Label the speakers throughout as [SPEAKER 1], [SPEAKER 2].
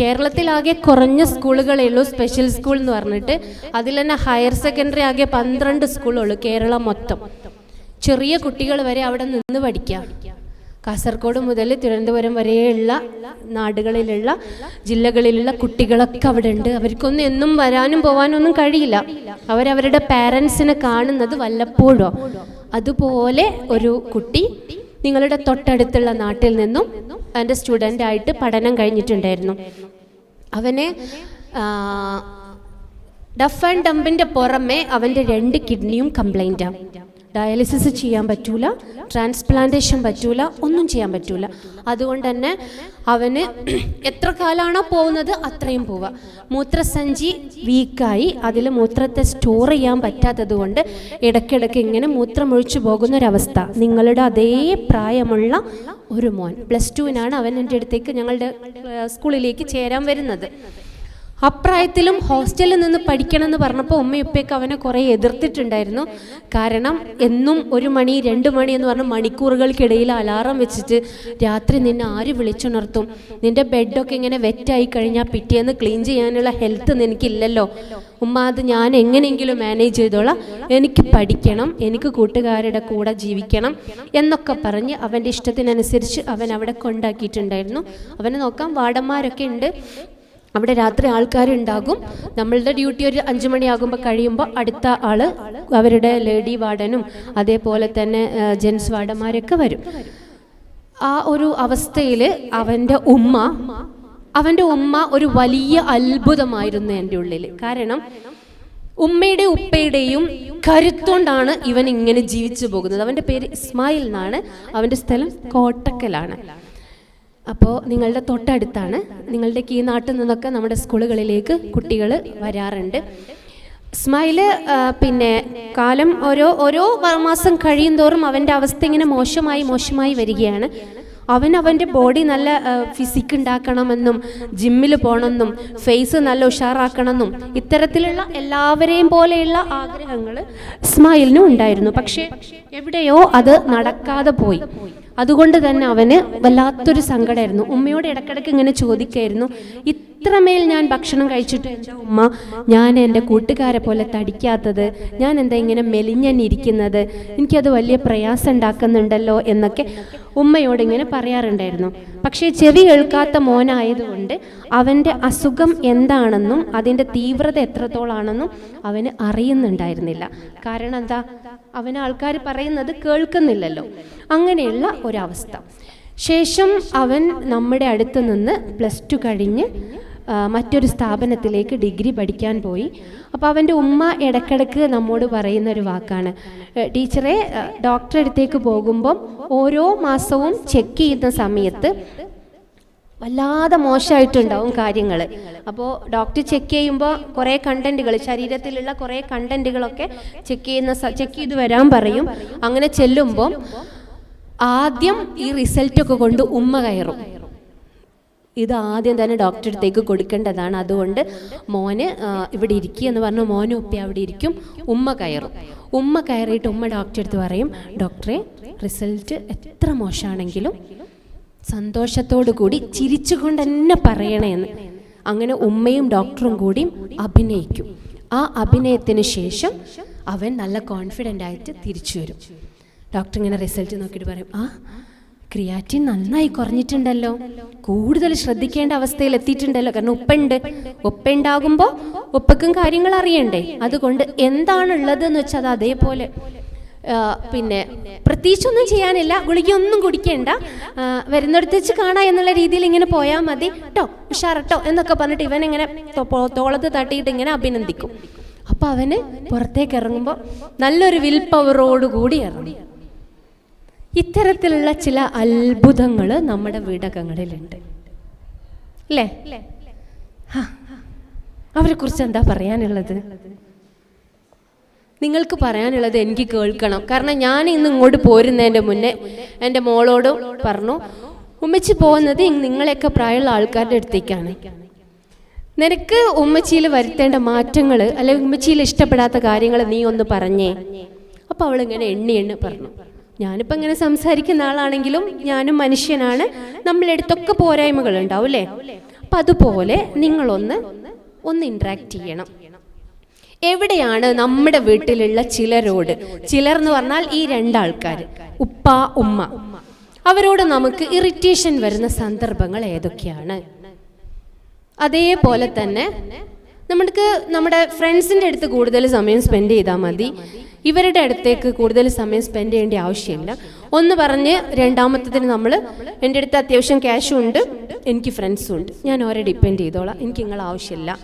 [SPEAKER 1] കേരളത്തിലാകെ കുറഞ്ഞ സ്കൂളുകളേ ഉള്ളൂ special school എന്ന് പറഞ്ഞിട്ട്. അതിൽ തന്നെ ഹയർ സെക്കൻഡറി ആകെ പന്ത്രണ്ട് സ്കൂളുള്ളൂ കേരളം മൊത്തം. ചെറിയ കുട്ടികൾ വരെ അവിടെ നിന്ന് പഠിക്കാം. കാസർഗോഡ് മുതൽ തിരുവനന്തപുരം വരെയുള്ള നാടുകളിലുള്ള ജില്ലകളിലുള്ള കുട്ടികളൊക്കെ അവിടെ ഉണ്ട്. അവർക്കൊന്നും എന്നും വരാനും പോകാനും ഒന്നും കഴിയില്ല. അവരവരുടെ പാരൻസിനെ കാണുന്നത് വല്ലപ്പോഴോ. അതുപോലെ ഒരു കുട്ടി നിങ്ങളുടെ തൊട്ടടുത്തുള്ള നാട്ടിൽ നിന്നും എന്റെ സ്റ്റുഡന്റ് ആയിട്ട് പഠനം കഴിഞ്ഞിട്ടുണ്ടായിരുന്നു. അവനെ ഡഫ് ആൻഡ് ഡമ്പിന്റെ പുറമെ അവന്റെ രണ്ട് കിഡ്നിയും കംപ്ലൈന്റാണ് ഡയാലിസിസ് ചെയ്യാൻ പറ്റൂല ട്രാൻസ്പ്ലാന്റേഷൻ പറ്റൂല ഒന്നും ചെയ്യാൻ പറ്റൂല. അതുകൊണ്ട് തന്നെ അവന് എത്ര കാലാണോ പോകുന്നത് അത്രയും പോവുക. മൂത്രസഞ്ചി വീക്കായി അതിൽ മൂത്രത്തെ സ്റ്റോർ ചെയ്യാൻ പറ്റാത്തത് കൊണ്ട് ഇടയ്ക്കിടയ്ക്ക് ഇങ്ങനെ മൂത്രമൊഴിച്ചു പോകുന്നൊരവസ്ഥ. നിങ്ങളുടെ അതേ പ്രായമുള്ള ഒരു മോൻ പ്ലസ് ടുവിനാണ് അവൻ എന്റെ അടുത്തേക്ക് ഞങ്ങളുടെ സ്കൂളിലേക്ക് ചേരാൻ വരുന്നത്. അപ്രായത്തിലും ഹോസ്റ്റലിൽ നിന്ന് പഠിക്കണം എന്ന് പറഞ്ഞപ്പോൾ ഉമ്മയുപ്പയൊക്കെ അവനെ കുറേ എതിർത്തിട്ടുണ്ടായിരുന്നു. കാരണം എന്നും ഒരു മണി രണ്ട് മണി എന്ന് പറഞ്ഞ മണിക്കൂറുകൾക്കിടയിൽ അലാറം വെച്ചിട്ട് രാത്രി നിന്നെ ആര് വിളിച്ചുണർത്തും? നിന്റെ ബെഡൊക്കെ ഇങ്ങനെ വെറ്റായി കഴിഞ്ഞാൽ പിറ്റേന്ന് ക്ലീൻ ചെയ്യാനുള്ള ഹെൽത്ത് നിനക്കില്ലല്ലോ. ഉമ്മ അത് ഞാൻ എങ്ങനെയെങ്കിലും മാനേജ് ചെയ്തോളാം. എനിക്ക് പഠിക്കണം എനിക്ക് കൂട്ടുകാരുടെ കൂടെ ജീവിക്കണം എന്നൊക്കെ പറഞ്ഞ് അവന്റെ ഇഷ്ടത്തിനനുസരിച്ച് അവൻ അവിടെ കൊണ്ടാക്കിയിട്ടുണ്ടായിരുന്നു. അവനെ നോക്കാൻ വാടന്മാരൊക്കെ ഉണ്ട്. അവിടെ രാത്രി ആൾക്കാരുണ്ടാകും. നമ്മളുടെ ഡ്യൂട്ടി ഒരു അഞ്ചു മണിയാകുമ്പോൾ കഴിയുമ്പോൾ അടുത്ത ആൾ അവരുടെ ലേഡി വാർഡനും അതേപോലെ തന്നെ ജെൻസ് വാർഡന്മാരൊക്കെ വരും. ആ ഒരു അവസ്ഥയിൽ അവന്റെ ഉമ്മ അവന്റെ ഉമ്മ ഒരു വലിയ അത്ഭുതമായിരുന്നു എന്റെ ഉള്ളിൽ കാരണം ഉമ്മയുടെ ഉപ്പയുടെയും കരുത്തോണ്ടാണ് ഇവൻ ഇങ്ങനെ ജീവിച്ചു പോകുന്നത്. അവന്റെ പേര് ഇസ്മായിൽ എന്നാണ്. അവന്റെ സ്ഥലം കോട്ടക്കലാണ്. അപ്പോൾ നിങ്ങളുടെ തൊട്ടടുത്താണ്. നിങ്ങളുടെ ഈ നാട്ടിൽ നിന്നൊക്കെ നമ്മുടെ സ്കൂളുകളിലേക്ക് കുട്ടികൾ വരാറുണ്ട്. സ്മൈൽ പിന്നെ കാലം ഓരോ ഓരോ മാസം കഴിയും തോറും അവന്റെ അവസ്ഥ ഇങ്ങനെ മോശമായി മോശമായി വരികയാണ്. അവൻ അവന്റെ ബോഡി നല്ല ഫിസിക് ഉണ്ടാക്കണമെന്നും ജിമ്മിൽ പോകണമെന്നും ഫേസ് നല്ല ഉഷാറാക്കണമെന്നും ഇത്തരത്തിലുള്ള എല്ലാവരെയും പോലെയുള്ള ആഗ്രഹങ്ങൾ ഇസ്മായിലിനും ഉണ്ടായിരുന്നു. പക്ഷേ എവിടെയോ അത് നടക്കാതെ പോയി. അതുകൊണ്ട് തന്നെ അവന് വല്ലാത്തൊരു സങ്കടമായിരുന്നു ഉമ്മയോട് ഇടക്കിടക്ക് ഇങ്ങനെ ചോദിക്കായിരുന്നു ഇത്രമേൽ ഞാൻ ഭക്ഷണം കഴിച്ചിട്ട് എന്റെ ഉമ്മ ഞാൻ എന്റെ കൂട്ടുകാരെ പോലെ തടിക്കാത്തത് ഞാൻ എന്താ ഇങ്ങനെ മെലിഞ്ഞനിരിക്കുന്നത് എനിക്കത് വലിയ പ്രയാസം ഉണ്ടാക്കുന്നുണ്ടല്ലോ എന്നൊക്കെ ഉമ്മയോട് ഇങ്ങനെ പറയാറുണ്ടായിരുന്നു. പക്ഷേ ചെവി കേൾക്കാത്ത മോനായതുകൊണ്ട് അവന്റെ അസുഖം എന്താണെന്നും അതിന്റെ തീവ്രത എത്രത്തോളാണെന്നും അവന് അറിയുന്നുണ്ടായിരുന്നില്ല. കാരണം എന്താ? അവന് ആൾക്കാർ പറയുന്നത് കേൾക്കുന്നില്ലല്ലോ. അങ്ങനെയുള്ള ഒരവസ്ഥ. ശേഷം അവൻ നമ്മുടെ അടുത്ത് നിന്ന് പ്ലസ് ടു കഴിഞ്ഞ് മറ്റൊരു സ്ഥാപനത്തിലേക്ക് ഡിഗ്രി പഠിക്കാൻ പോയി. അപ്പോൾ അവന്റെ ഉമ്മ ഇടക്കിടക്ക് നമ്മോട് പറയുന്ന ഒരു വാക്കാണ്. "ഏ, ടീച്ചറെ ഡോക്ടറെ അടുത്തേക്ക് പോകുമ്പം ഓരോ മാസവും ചെക്ക് ചെയ്യുന്ന സമയത്ത് വല്ലാതെ മോശമായിട്ടുണ്ടാവും കാര്യങ്ങൾ അപ്പോൾ ഡോക്ടർ ചെക്ക് ചെയ്യുമ്പോൾ കുറേ കണ്ടന്റുകൾ ശരീരത്തിലുള്ള കുറേ കണ്ടന്റുകളൊക്കെ ചെക്ക് ചെയ്യുന്ന ചെക്ക് ചെയ്ത് വരാൻ പറയും. അങ്ങനെ ചെല്ലുമ്പോൾ ആദ്യം ഈ റിസൾട്ടൊക്കെ കൊണ്ട് ഉമ്മ കയറും. ഇത് ആദ്യം തന്നെ ഡോക്ടറെ അടുത്തേക്ക് കൊടുക്കേണ്ടതാണ്. അതുകൊണ്ട് മോന് ഇവിടെ ഇരിക്കുക എന്ന് പറഞ്ഞു മോനും ഉപ്പ അവിടെ ഇരിക്കും. ഉമ്മ കയറും. ഉമ്മ കയറിയിട്ട് ഉമ്മ ഡോക്ടറെ അടുത്ത് പറയും ഡോക്ടറെ റിസൾട്ട് എത്ര മോശമാണെങ്കിലും സന്തോഷത്തോടു കൂടി ചിരിച്ചുകൊണ്ട് തന്നെ പറയണേന്ന്. അങ്ങനെ ഉമ്മയും ഡോക്ടറും കൂടി അഭിനയിക്കും. ആ അഭിനയത്തിന് ശേഷം അവൻ നല്ല കോൺഫിഡന്റ് ആയിട്ട് തിരിച്ചു വരും. ഡോക്ടർ ഇങ്ങനെ റിസൾട്ട് നോക്കിയിട്ട് പറയും ആ ക്രിയാറ്റിൻ നന്നായി കുറഞ്ഞിട്ടുണ്ടല്ലോ. കൂടുതൽ ശ്രദ്ധിക്കേണ്ട അവസ്ഥയിൽ എത്തിയിട്ടുണ്ടല്ലോ. കാരണം ഉപ്പുണ്ട്. ഉപ്പുണ്ടാകുമ്പോൾ ഉപ്പക്കും കാര്യങ്ങൾ അറിയണ്ടേ. അതുകൊണ്ട് എന്താണുള്ളത് എന്ന് വെച്ചാൽ അത് അതേപോലെ. പിന്നെ പ്രത്യേകിച്ചൊന്നും ചെയ്യാനില്ല. ഗുളികയൊന്നും കുടിക്കേണ്ട. വരുന്നിടത്ത് വെച്ച് കാണാം എന്നുള്ള രീതിയിൽ ഇങ്ങനെ പോയാൽ മതി. കേട്ടോ ഉഷാറട്ടോ എന്നൊക്കെ പറഞ്ഞിട്ട് ഇവൻ ഇങ്ങനെ തോളത്ത് തട്ടിയിട്ട് ഇങ്ങനെ അഭിനന്ദിക്കും. അപ്പൊ അവന് പുറത്തേക്ക് ഇറങ്ങുമ്പോൾ നല്ലൊരു വിൽ പവറോടുകൂടി ഇറങ്ങി. ഇത്തരത്തിലുള്ള ചില അത്ഭുതങ്ങൾ നമ്മുടെ വീടകങ്ങളിലുണ്ട്. അല്ലേ അവരെ കുറിച്ച് എന്താ പറയാനുള്ളത്? നിങ്ങൾക്ക് പറയാനുള്ളത് എനിക്ക് കേൾക്കണം. കാരണം ഞാൻ ഇന്ന് ഇങ്ങോട്ട് പോരുന്നതിന്റെ മുന്നേ എന്റെ മോളോട് പറഞ്ഞു ഉമ്മച്ചി പോകുന്നത് നിങ്ങളെയൊക്കെ പ്രായമുള്ള ആൾക്കാരുടെ അടുത്തേക്കാണ്. നിനക്ക് ഉമ്മച്ചിയിൽ വരുത്തേണ്ട മാറ്റങ്ങൾ അല്ലെങ്കിൽ ഉമ്മച്ചിയിൽ ഇഷ്ടപ്പെടാത്ത കാര്യങ്ങൾ നീ ഒന്ന് പറഞ്ഞേ. അപ്പോൾ അവളിങ്ങനെ എണ്ണി എണ്ണി പറഞ്ഞു. ഞാനിപ്പോൾ ഇങ്ങനെ സംസാരിക്കുന്ന ആളാണെങ്കിലും ഞാനും മനുഷ്യനാണ്. നമ്മളെടുത്തൊക്കെ പോരായ്മകൾ ഉണ്ടാവും അല്ലേ? അപ്പം അതുപോലെ നിങ്ങളൊന്ന് ഒന്ന് ഇൻട്രാക്ട് ചെയ്യണം. എവിടെയാണ് നമ്മുടെ വീട്ടിലുള്ള ചിലരോട്? ചിലർ എന്ന് പറഞ്ഞാൽ ഈ രണ്ടാൾക്കാർ ഉപ്പ ഉമ്മ. അവരോട് നമുക്ക് ഇറിറ്റേഷൻ വരുന്ന സന്ദർഭങ്ങൾ ഏതൊക്കെയാണ്? അതേപോലെ തന്നെ നമുക്ക് നമ്മുടെ ഫ്രണ്ട്സിന്റെ അടുത്ത് കൂടുതൽ സമയം സ്പെൻഡ് ചെയ്താൽ മതി. ഇവരുടെ അടുത്തേക്ക് കൂടുതൽ സമയം സ്പെൻഡ് ചെയ്യേണ്ട ആവശ്യമില്ല. ഒന്ന് പറഞ്ഞ് രണ്ടാമത്തതിന് നമ്മൾ എന്റെ അടുത്ത് അത്യാവശ്യം ക്യാഷും ഉണ്ട് എനിക്ക് ഫ്രണ്ട്സും ഉണ്ട്. ഞാൻ ഓരെ ഡിപ്പെൻഡ് ചെയ്തോളാം എനിക്ക് നിങ്ങൾ ആവശ്യമില്ല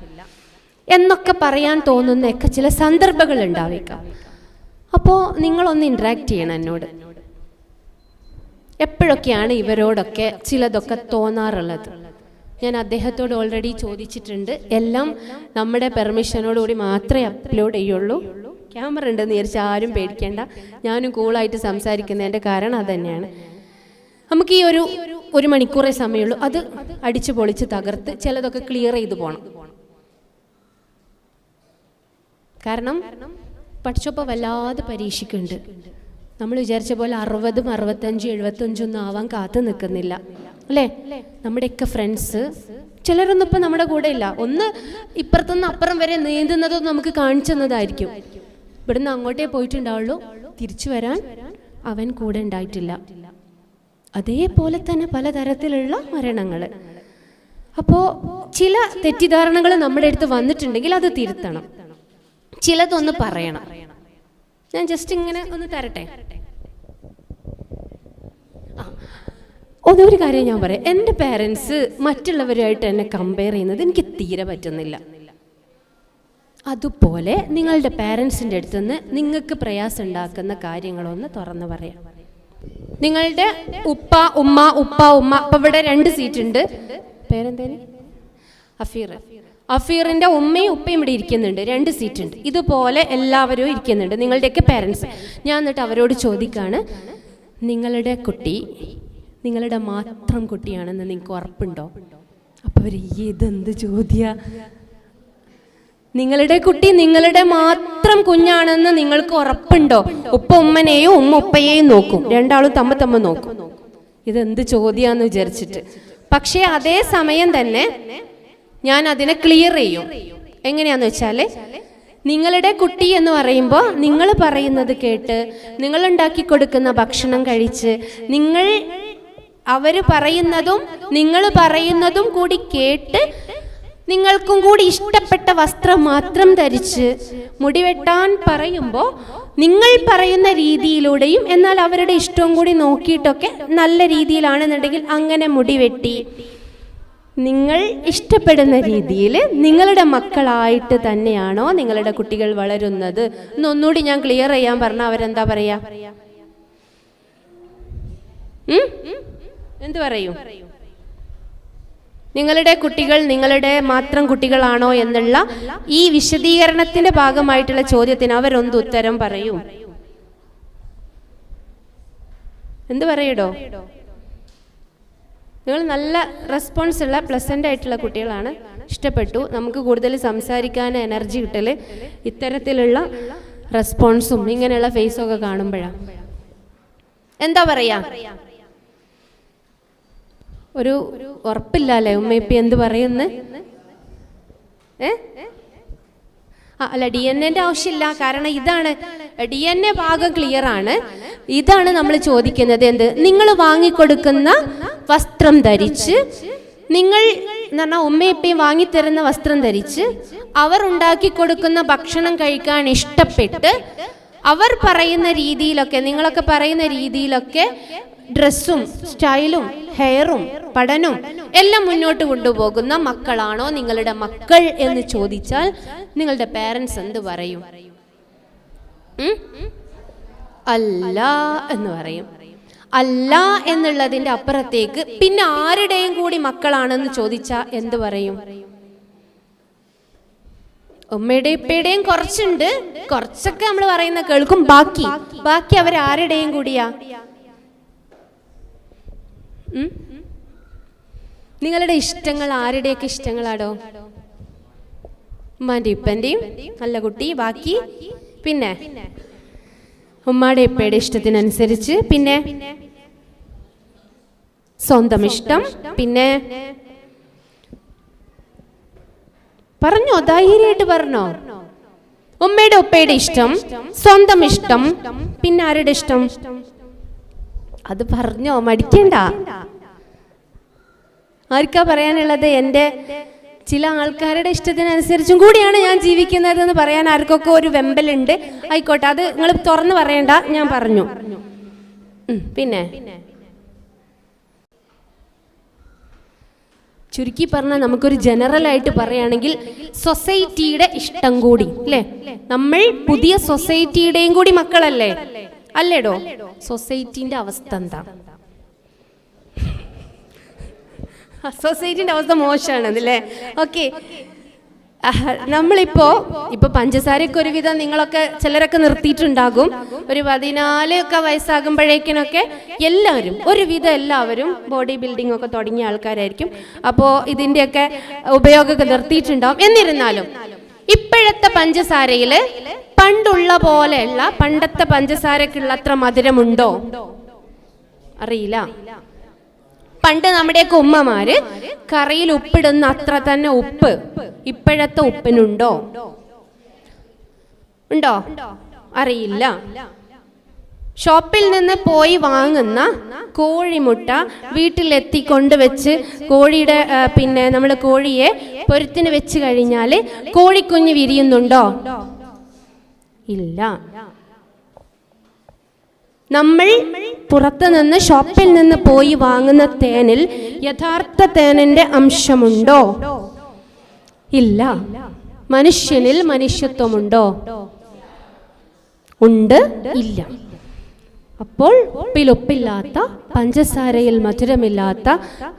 [SPEAKER 1] എന്നൊക്കെ പറയാൻ തോന്നുന്നൊക്കെ ചില സന്ദർഭങ്ങൾ ഉണ്ടാവേക്കാം. അപ്പോൾ നിങ്ങളൊന്ന് ഇൻട്രാക്ട് ചെയ്യണം എന്നോട്. എപ്പോഴൊക്കെയാണ് ഇവരോടൊക്കെ ചിലതൊക്കെ തോന്നാറുള്ളത്? ഞാൻ അദ്ദേഹത്തോട് ഓൾറെഡി ചോദിച്ചിട്ടുണ്ട്. എല്ലാം നമ്മുടെ പെർമിഷനോടുകൂടി മാത്രമേ അപ്ലോഡ് ചെയ്യുള്ളൂ. ക്യാമറ ഉണ്ടെന്ന് വിചാരിച്ച് ആരും പേടിക്കേണ്ട. ഞാനും കൂളായിട്ട് സംസാരിക്കുന്നതിന്റെ കാരണം അതുതന്നെയാണ് നമുക്ക് ഈ ഒരു ഒരു മണിക്കൂറേ സമയമുള്ളൂ. അത് അടിച്ചു പൊളിച്ച് തകർത്ത് ചിലതൊക്കെ ക്ലിയർ ചെയ്ത് പോകണം കാരണം പഠിച്ചപ്പോൾ വല്ലാതെ പരീക്ഷിക്കുന്നുണ്ട്. നമ്മൾ വിചാരിച്ച പോലെ അറുപതും അറുപത്തഞ്ചും എഴുപത്തഞ്ചും ഒന്നും ആവാൻ കാത്തു നിൽക്കുന്നില്ല. അല്ലേ? നമ്മുടെയൊക്കെ ഫ്രണ്ട്സ് ചിലരൊന്നും ഇപ്പം നമ്മുടെ കൂടെ ഇല്ല. ഒന്ന് ഇപ്പുറത്തുനിന്ന് അപ്പുറം വരെ നീന്തുന്നതൊന്നും നമുക്ക് കാണിച്ചു തന്നതായിരിക്കും. ഇവിടുന്ന് അങ്ങോട്ടേ പോയിട്ടുണ്ടാവുള്ളൂ. തിരിച്ചു വരാൻ അവൻ കൂടെ ഉണ്ടായിട്ടില്ല. അതേപോലെ തന്നെ പലതരത്തിലുള്ള മരണങ്ങൾ അപ്പോൾ ചില തെറ്റിദ്ധാരണകൾ നമ്മുടെ അടുത്ത് വന്നിട്ടുണ്ടെങ്കിൽ അത് തിരുത്തണം. ചിലതൊന്ന് പറയണം. ഞാൻ ജസ്റ്റ് ഇങ്ങനെ ഒന്ന് തരട്ടെ? ഒന്നൊരു കാര്യം ഞാൻ പറയാം. എന്റെ പേരൻസ് മറ്റുള്ളവരുമായിട്ട് എന്നെ കമ്പയർ ചെയ്യുന്നത് എനിക്ക് തീരെ പറ്റുന്നില്ല. അതുപോലെ നിങ്ങളുടെ പേരൻസിന്റെ അടുത്ത് നിന്ന് നിങ്ങൾക്ക് പ്രയാസം ഉണ്ടാക്കുന്ന കാര്യങ്ങളൊന്ന് തുറന്നു പറയാം. നിങ്ങളുടെ ഉപ്പ ഉമ്മ ഉപ്പ ഉമ്മ അപ്പം ഇവിടെ രണ്ട് സീറ്റ് ഉണ്ട്. പേരെന്തേന്? അഫീർ. അഫീറിന്റെ ഉമ്മയും ഉപ്പയും ഇവിടെ ഇരിക്കുന്നുണ്ട്. രണ്ട് സീറ്റ് ഉണ്ട്. ഇതുപോലെ എല്ലാവരും ഇരിക്കുന്നുണ്ട്. നിങ്ങളുടെയൊക്കെ പേരൻസ് ഞാൻ എന്നിട്ട് അവരോട് ചോദിക്കാണ് നിങ്ങളുടെ കുട്ടി നിങ്ങളുടെ മാത്രം കുട്ടിയാണെന്ന് നിങ്ങൾക്ക് ഉറപ്പുണ്ടോ? അപ്പോൾ അവർ ഇതെന്ത് ചോദ്യ? നിങ്ങളുടെ കുട്ടി നിങ്ങളുടെ മാത്രം കുഞ്ഞാണെന്ന് നിങ്ങൾക്ക് ഉറപ്പുണ്ടോ? ഉപ്പ ഉമ്മനെയും ഉമ്മ ഉപ്പയെയും നോക്കും. രണ്ടാളും തമ്മ തമ്മ നോക്കും. ഇതെന്ത് ചോദ്യാന്ന് വിചാരിച്ചിട്ട്. പക്ഷേ അതേ സമയം തന്നെ ഞാൻ അതിനെ ക്ലിയർ ചെയ്യും. എങ്ങനെയാന്ന് വെച്ചാൽ നിങ്ങളുടെ കുട്ടി എന്ന് പറയുമ്പോൾ നിങ്ങൾ പറയുന്നത് കേട്ട് നിങ്ങൾ ഉണ്ടാക്കി കൊടുക്കുന്ന ഭക്ഷണം കഴിച്ച് നിങ്ങൾ അവർ പറയുന്നതും നിങ്ങൾ പറയുന്നതും കൂടി കേട്ട് നിങ്ങൾക്കും കൂടി ഇഷ്ടപ്പെട്ട വസ്ത്രം മാത്രം ധരിച്ച് മുടിവെട്ടാൻ പറയുമ്പോൾ നിങ്ങൾ പറയുന്ന രീതിയിലൂടെയും എന്നാൽ അവരുടെ ഇഷ്ടവും കൂടി നോക്കിയിട്ടൊക്കെ നല്ല രീതിയിലാണെന്നുണ്ടെങ്കിൽ അങ്ങനെ മുടിവെട്ടി നിങ്ങൾ ഇഷ്ടപ്പെടുന്ന രീതിയിൽ നിങ്ങളുടെ മക്കളായിട്ട് തന്നെയാണോ നിങ്ങളുടെ കുട്ടികൾ വളരുന്നത്? എന്നൊന്നുകൂടി ഞാൻ ക്ലിയർ ചെയ്യാൻ പറഞ്ഞ അവരെന്താ പറയാ? എന്ത് പറയും? നിങ്ങളുടെ കുട്ടികൾ നിങ്ങളുടെ മാത്രം കുട്ടികളാണോ എന്നുള്ള ഈ വിശദീകരണത്തിന്റെ ഭാഗമായിട്ടുള്ള ചോദ്യത്തിന് അവരൊന്ന് ഉത്തരം പറയൂ. എന്ത് പറയടോ? നിങ്ങൾ നല്ല റെസ്പോൺസ് ഉള്ള പ്ലസന്റ് ആയിട്ടുള്ള കുട്ടികളാണ്. ഇഷ്ടപ്പെട്ടു. നമുക്ക് കൂടുതൽ സംസാരിക്കാൻ എനർജി കിട്ടൽ ഇത്തരത്തിലുള്ള റെസ്പോൺസും ഇങ്ങനെയുള്ള ഫേസും ഒക്കെ കാണുമ്പോഴാണ് എന്താ പറയാ? ഒരു ഉറപ്പില്ല ഉറപ്പില്ലല്ലേ ഇപ്പൊ എന്ത് പറയുന്നു? അല്ല ഡി എൻ എന്റെ ആവശ്യമില്ല. കാരണം ഇതാണ് ഡി എൻ എ ഭാഗം ക്ലിയർ ആണ്. ഇതാണ് നമ്മൾ ചോദിക്കുന്നത്. എന്ത്? നിങ്ങൾ വാങ്ങിക്കൊടുക്കുന്ന വസ്ത്രം ധരിച്ച് നിങ്ങൾ എന്ന് പറഞ്ഞാൽ ഉമ്മയപ്പയും വാങ്ങിത്തരുന്ന വസ്ത്രം ധരിച്ച് അവർ ഉണ്ടാക്കി കൊടുക്കുന്ന ഭക്ഷണം കഴിക്കാൻ ഇഷ്ടപ്പെട്ട് അവർ പറയുന്ന രീതിയിലൊക്കെ നിങ്ങളൊക്കെ പറയുന്ന രീതിയിലൊക്കെ ഡ്രസ്സും സ്റ്റൈലും ഹെയറും പഠനവും എല്ലാം മുന്നോട്ട് കൊണ്ടുപോകുന്ന മക്കളാണോ നിങ്ങളുടെ മക്കൾ എന്ന് ചോദിച്ചാൽ നിങ്ങളുടെ പേരൻസ് എന്ത് പറയും? അല്ല എന്ന് പറയും. അല്ല എന്നുള്ളതിന്റെ അപ്പുറത്തേക്ക് പിന്നെ ആരുടെയും കൂടി മക്കളാണെന്ന് ചോദിച്ചാൽ എന്ത് പറയും? ഉമ്മയുടെ ഇപ്പയുടെയും കുറച്ചുണ്ട്. കുറച്ചൊക്കെ നമ്മൾ പറയുന്ന കേൾക്കും. ബാക്കി ബാക്കി അവരാരുടെയും കൂടിയാ? നിങ്ങളുടെ ഇഷ്ടങ്ങൾ ആരുടെയൊക്കെ ഇഷ്ടങ്ങളാടോ? ഉമ്മാന്റെ ഇപ്പന്റെയും നല്ല കുട്ടി ബാക്കി പിന്നെ ഉമ്മാടെ ഇപ്പയുടെ ഇഷ്ടത്തിനനുസരിച്ച് പിന്നെ സ്വന്തം ഇഷ്ടം പിന്നെ പറഞ്ഞോ ധൈര്യമായിട്ട് പറഞ്ഞോ? ഉമ്മയുടെ ഉപ്പയുടെ ഇഷ്ടം സ്വന്തം ഇഷ്ടം പിന്നെ ആരുടെ ഇഷ്ടം? അത് പറഞ്ഞോ മടിക്കണ്ട. ആർക്കാ പറയാനുള്ളത്? എന്റെ ചില ആൾക്കാരുടെ ഇഷ്ടത്തിനനുസരിച്ചും കൂടിയാണ് ഞാൻ ജീവിക്കുന്നത് എന്ന് പറയാൻ ആർക്കൊക്കെ ഒരു വെമ്പലുണ്ട്. ആയിക്കോട്ടെ അത് നിങ്ങൾ തുറന്ന് പറയണ്ട ഞാൻ പറഞ്ഞു. പിന്നെ? ചുരുക്കി പറഞ്ഞാൽ നമുക്കൊരു ജനറൽ ആയിട്ട് പറയുകയാണെങ്കിൽ സൊസൈറ്റിയുടെ ഇഷ്ടം കൂടി അല്ലേ? നമ്മൾ പുതിയ സൊസൈറ്റിയുടെയും കൂടി മക്കളല്ലേ? അല്ലേടോ? സൊസൈറ്റിന്റെ അവസ്ഥ എന്താ? സൊസൈറ്റിന്റെ അവസ്ഥ മോശമാണ് അല്ലേ ഓക്കെ നമ്മളിപ്പോ ഇപ്പൊ പഞ്ചസാരയൊക്കെ ഒരുവിധം നിങ്ങളൊക്കെ ചിലരൊക്കെ നിർത്തിയിട്ടുണ്ടാകും. ഒരു പതിനാല് ഒക്കെ വയസ്സാകുമ്പോഴേക്കിനൊക്കെ എല്ലാവരും ഒരുവിധം എല്ലാവരും ബോഡി ബിൽഡിംഗ് ഒക്കെ തുടങ്ങിയ ആൾക്കാരായിരിക്കും. അപ്പോ ഇതിന്റെയൊക്കെ ഉപയോഗമൊക്കെ നിർത്തിയിട്ടുണ്ടാവും. എന്നിരുന്നാലും ഇപ്പോഴത്തെ പഞ്ചസാരയിൽ പണ്ടുള്ള പോലെയുള്ള പണ്ടത്തെ പഞ്ചസാരക്കുള്ള അത്ര മധുരമുണ്ടോ? അറിയില്ല. പണ്ട് നമ്മുടെയൊക്കെ ഉമ്മമാര് കറിയിൽ ഉപ്പിടുന്ന അത്ര തന്നെ ഉപ്പ് ഇപ്പോഴത്തെ ഉപ്പിനുണ്ടോ? ഉണ്ടോ? അറിയില്ല. ഷോപ്പിൽ നിന്ന് പോയി വാങ്ങുന്ന കോഴിമുട്ട വീട്ടിലെത്തി കൊണ്ടുവച്ച് കോഴിയുടെ പിന്നെ നമ്മൾ കോഴിയെ പൊരുത്തിന് വെച്ച് കഴിഞ്ഞാൽ കോഴിക്കുഞ്ഞ് വിരിയുന്നുണ്ടോ? ഇല്ല. നമ്മൾ പുറത്തുനിന്ന് ഷോപ്പിൽ നിന്ന് പോയി വാങ്ങുന്ന തേനിൽ യഥാർത്ഥ തേനിന്റെ അംശമുണ്ടോ? ഇല്ല. മനുഷ്യനിൽ മനുഷ്യത്വമുണ്ടോ? ഉണ്ട് ഇല്ല. അപ്പോൾ ഉപ്പിൽ ഉപ്പില്ലാത്ത പഞ്ചസാരയിൽ മധുരമില്ലാത്ത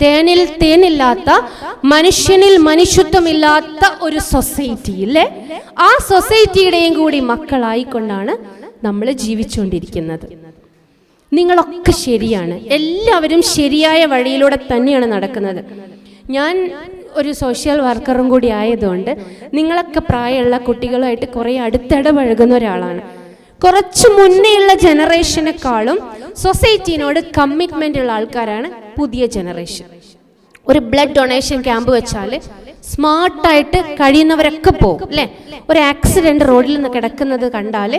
[SPEAKER 1] തേനിൽ തേനില്ലാത്ത മനുഷ്യനിൽ മനുഷ്യത്വമില്ലാത്ത ഒരു സൊസൈറ്റി അല്ലേ ആ സൊസൈറ്റിയുടെയും കൂടി മക്കളായിക്കൊണ്ടാണ് നമ്മൾ ജീവിച്ചുകൊണ്ടിരിക്കുന്നത്. നിങ്ങളൊക്കെ ശരിയാണ്. എല്ലാവരും ശരിയായ വഴിയിലൂടെ തന്നെയാണ് നടക്കുന്നത്. ഞാൻ ഒരു സോഷ്യൽ വർക്കറും കൂടി ആയതുകൊണ്ട് നിങ്ങളൊക്കെ പ്രായമുള്ള കുട്ടികളുമായിട്ട് കുറേ അടുത്തിടപഴകുന്ന ഒരാളാണ്. കുറച്ച് മുന്നേയുള്ള ജനറേഷനെക്കാളും സൊസൈറ്റിനോട് കമ്മിറ്റ്മെന്റ് ഉള്ള ആൾക്കാരാണ് പുതിയ ജനറേഷൻ. ഒരു ബ്ലഡ് ഡൊണേഷൻ ക്യാമ്പ് വെച്ചാൽ സ്മാർട്ടായിട്ട് കഴിയുന്നവരൊക്കെ പോകും അല്ലേ? ഒരു ആക്സിഡന്റ് റോഡിൽ നിന്ന് കിടക്കുന്നത് കണ്ടാൽ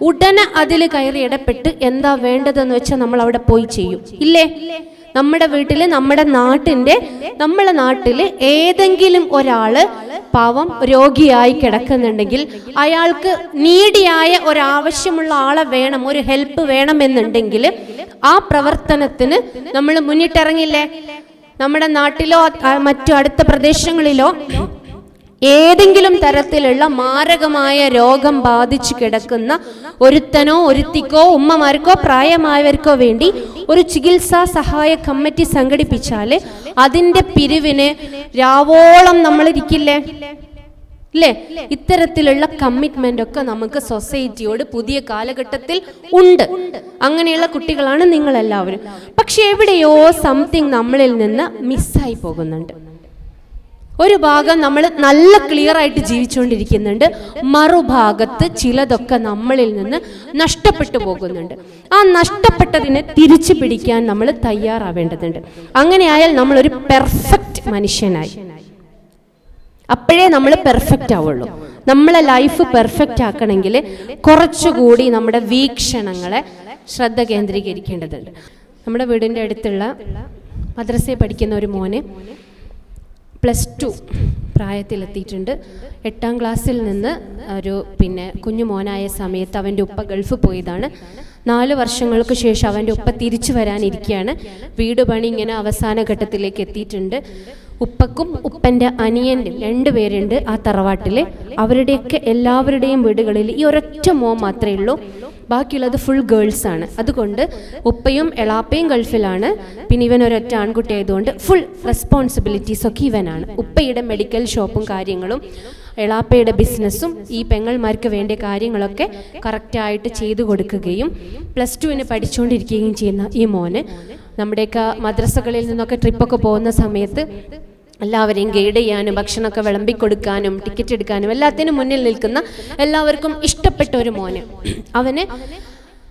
[SPEAKER 1] ഉടനെ അതിൽ കയറി ഇടപെട്ട് എന്താ വേണ്ടതെന്ന് വെച്ചാൽ നമ്മൾ അവിടെ പോയി ചെയ്യും. ഇല്ലേ? നമ്മുടെ വീട്ടിൽ നമ്മുടെ നാട്ടിന്റെ നമ്മുടെ നാട്ടിൽ ഏതെങ്കിലും ഒരാൾ പാവം രോഗിയായി കിടക്കുന്നുണ്ടെങ്കിൽ അയാൾക്ക് നീഡിയായ ഒരാവശ്യമുള്ള ആളെ വേണം ഒരു ഹെൽപ്പ് വേണമെന്നുണ്ടെങ്കിൽ ആ പ്രവർത്തനത്തിന് നമ്മൾ മുന്നിട്ടിറങ്ങില്ലേ? നമ്മുടെ നാട്ടിലോ മറ്റു അടുത്ത പ്രദേശങ്ങളിലോ ഏതെങ്കിലും തരത്തിലുള്ള മാരകമായ രോഗം ബാധിച്ചു കിടക്കുന്ന ഒരുത്തനോ ഒരുത്തിക്കോ ഉമ്മമാർക്കോ പ്രായമായവർക്കോ വേണ്ടി ഒരു ചികിത്സാ സഹായ കമ്മിറ്റി സംഘടിപ്പിച്ചാൽ അതിന്റെ പിരിവിന് രാവോളം നമ്മൾ ഇരിക്കില്ലേ ഇത്തരത്തിലുള്ള കമ്മിറ്റ്മെന്റ് ഒക്കെ നമുക്ക് സൊസൈറ്റിയോട് പുതിയ കാലഘട്ടത്തിൽ ഉണ്ട്. അങ്ങനെയുള്ള കുട്ടികളാണ് നിങ്ങൾ എല്ലാവരും പക്ഷെ എവിടെയോ സംതിങ് നമ്മളിൽ നിന്ന് മിസ്സായി പോകുന്നുണ്ട്. ഒരു ഭാഗം നമ്മൾ നല്ല ക്ലിയർ ആയിട്ട് ജീവിച്ചുകൊണ്ടിരിക്കുന്നുണ്ട് മറുഭാഗത്ത് ചിലതൊക്കെ നമ്മളിൽ നിന്ന് നഷ്ടപ്പെട്ടു പോകുന്നുണ്ട്. ആ നഷ്ടപ്പെട്ടതിനെ തിരിച്ചു പിടിക്കാൻ നമ്മൾ തയ്യാറാവേണ്ടതുണ്ട്. അങ്ങനെയായാൽ നമ്മളൊരു പെർഫെക്റ്റ് മനുഷ്യനായി. അപ്പോഴേ നമ്മൾ പെർഫെക്റ്റ് ആവുള്ളൂ. നമ്മളെ ലൈഫ് പെർഫെക്റ്റ് ആക്കണമെങ്കിൽ കുറച്ചുകൂടി നമ്മുടെ വീക്ഷണങ്ങളെ ശ്രദ്ധ കേന്ദ്രീകരിക്കേണ്ടതുണ്ട്. നമ്മുടെ വീടിന്റെ അടുത്തുള്ള മദ്രസയിൽ പഠിക്കുന്ന ഒരു മോന് പ്ലസ് ടു പ്രായത്തിലെത്തിയിട്ടുണ്ട്. എട്ടാം ക്ലാസ്സിൽ നിന്ന് ഒരു പിന്നെ കുഞ്ഞു മോനായ സമയത്ത് അവന്റെ ഉപ്പ ഗൾഫ് പോയതാണ്. നാല് വർഷങ്ങൾക്ക് ശേഷം അവന്റെ ഉപ്പ തിരിച്ചു വരാനിരിക്കുകയാണ്. വീട് പണി ഇങ്ങനെ അവസാന ഘട്ടത്തിലേക്ക് എത്തിയിട്ടുണ്ട്. ഉപ്പക്കും ഉപ്പന്റെ രണ്ട് പേരുണ്ട് ആ തറവാട്ടിൽ അവരുടെയൊക്കെ എല്ലാവരുടെയും വീടുകളിൽ ഈ ഒരൊറ്റ മോൻ മാത്രമേ ഉള്ളൂ. ബാക്കിയുള്ളത് ഫുൾ ഗേൾസ് ആണ്. അതുകൊണ്ട് ഉപ്പയും എളാപ്പയും ഗൾഫിലാണ്. പിന്നെ ഇവൻ ഒരൊറ്റ ആൺകുട്ടി ആയതുകൊണ്ട് ഫുൾ റെസ്പോൺസിബിലിറ്റീസ് ഒക്കെ ഇവനാണ്. ഉപ്പയുടെ മെഡിക്കൽ ഷോപ്പും കാര്യങ്ങളും എളാപ്പയുടെ ബിസിനസ്സും ഈ പെങ്ങൾമാർക്ക് വേണ്ട കാര്യങ്ങളൊക്കെ കറക്റ്റായിട്ട് ചെയ്തു കൊടുക്കുകയും പ്ലസ് ടുവിന് പഠിച്ചുകൊണ്ടിരിക്കുകയും ചെയ്യുന്ന ഈ മോന്. നമ്മുടെയൊക്കെ മദ്രസകളിൽ നിന്നൊക്കെ ട്രിപ്പൊക്കെ പോകുന്ന സമയത്ത് എല്ലാവരെയും ഗൈഡ് ചെയ്യാനും ഭക്ഷണമൊക്കെ വിളമ്പി കൊടുക്കാനും ടിക്കറ്റ് എടുക്കാനും എല്ലാത്തിനും മുന്നിൽ നിൽക്കുന്ന എല്ലാവർക്കും ഇഷ്ടപ്പെട്ട ഒരു മോന്. അവന്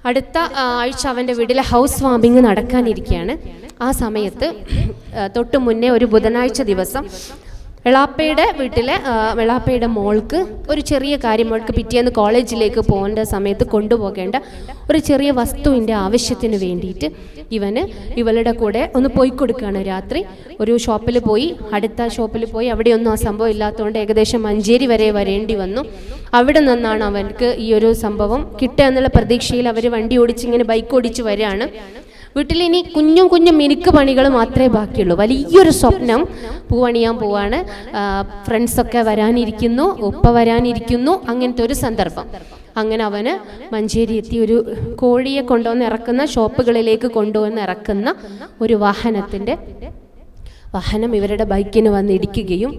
[SPEAKER 1] അടുത്ത ആഴ്ച അവന്റെ വീട്ടിലെ ഹൗസ് വാമിങ് നടക്കാനിരിക്കുകയാണ് ആ സമയത്ത് തൊട്ട് മുന്നേ ഒരു ബുധനാഴ്ച ദിവസം വെളാപ്പയുടെ വീട്ടിലെ വെളാപ്പയുടെ മോൾക്ക് ഒരു ചെറിയ കാര്യം മോൾക്ക് പിറ്റേന്ന് കോളേജിലേക്ക് പോകേണ്ട സമയത്ത് കൊണ്ടുപോകേണ്ട ഒരു ചെറിയ വസ്തുവിന്റെ ആവശ്യത്തിന് വേണ്ടിയിട്ട് ഇവന് ഇവളുടെ കൂടെ ഒന്ന് പോയി കൊടുക്കുകയാണ്. രാത്രി ഒരു ഷോപ്പിൽ പോയി അടുത്ത ഷോപ്പിൽ പോയി അവിടെയൊന്നും ആ സംഭവം ഇല്ലാത്തതുകൊണ്ട് ഏകദേശം മഞ്ചേരി വരെ വരേണ്ടി വന്നു. അവിടെ നിന്നാണ് അവർക്ക് ഈ ഒരു സംഭവം കിട്ടുക എന്നുള്ള പ്രതീക്ഷയിൽ അവർ വണ്ടി ഓടിച്ച് ഇങ്ങനെ ബൈക്ക് ഓടിച്ച് വരികയാണ്. വീട്ടിൽ ഇനി കുഞ്ഞും കുഞ്ഞും മിനുക്ക് പണികൾ മാത്രമേ ബാക്കിയുള്ളൂ. വലിയൊരു സ്വപ്നം പൂവണിയാൻ പോവാണ്. ഫ്രണ്ട്സൊക്കെ വരാനിരിക്കുന്നു ഉപ്പ വരാനിരിക്കുന്നു അങ്ങനത്തെ ഒരു സന്ദർഭം. അങ്ങനെ അവന് മഞ്ചേരി എത്തി ഒരു കോഴിയെ കൊണ്ടുവന്ന് ഇറക്കുന്ന ഷോപ്പുകളിലേക്ക് കൊണ്ടുവന്ന് ഇറക്കുന്ന ഒരു വാഹനത്തിന്റെ വാഹനം ഇവരുടെ ബൈക്കിന് വന്ന് ഇടിക്കുകയും